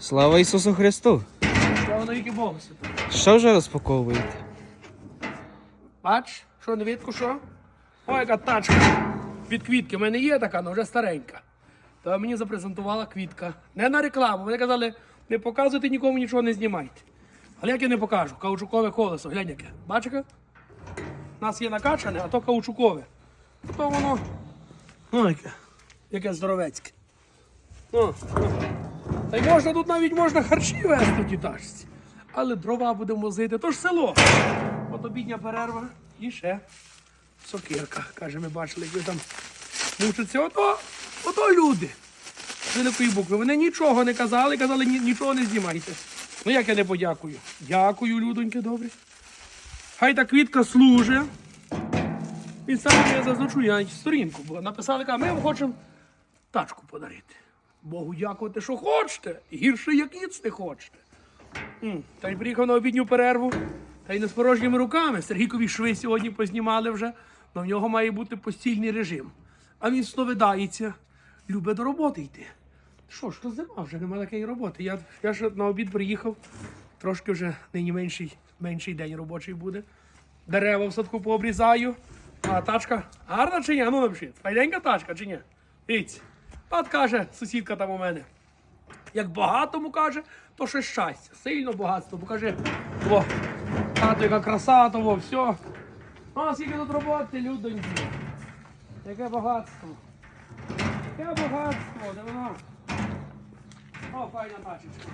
Слава Ісусу Христу! Слава навіки Богу святому. Що вже розпаковуєте? Бач, що не видко, що? О, яка тачка. Від квітки. У мене є така, але вже старенька. То мені запрезентувала квітка. Не на рекламу. Вони казали, не показуйте нікому нічого не знімайте. Але як я не покажу? Каучукове колесо, глянь яке. Бачите? У нас є накачане, а то каучукове. То воно. Ну, яке. Яке здоровецьке. Ну, ну. Та й можна тут навіть можна харчі вести в. Але дрова будемо возити, то ж село. От обідня перерва і ще сокирка. Каже, ми бачили, як ви там мучаться. Ото, ото люди. З великої букви. Вони нічого не казали, казали, нічого не знімайте. Ну як я не подякую? Дякую, людоньки, добрі. Хай та квітка служить. І саме я зазначу, я сторінку була. Написали, каже, ми вам хочемо тачку подарити. Богу дякувати, що хочете. Гірше як ніц не хочете. Та й приїхав на обідню перерву, та й не з порожніми руками. Сергійкові шви сьогодні познімали вже, але в нього має бути постільний режим. А він сновидається, любить до роботи йти. Що ж, то зима, вже немає такої роботи. Я, я ж на обід приїхав, трошки вже нині менший, менший день робочий буде. Дерева в садку пообрізаю. А тачка гарна чи ні? Ну напишіть. Файненька тачка чи ні? Дивіться. От каже сусідка там у мене. Як багатому каже, то ще щастя. Сильно багатство. Бо каже, о, тато, яка краса, того, все. А скільки тут роботи, людоньки. Яке багатство. Яке багатство, де воно? О, файна тачечка.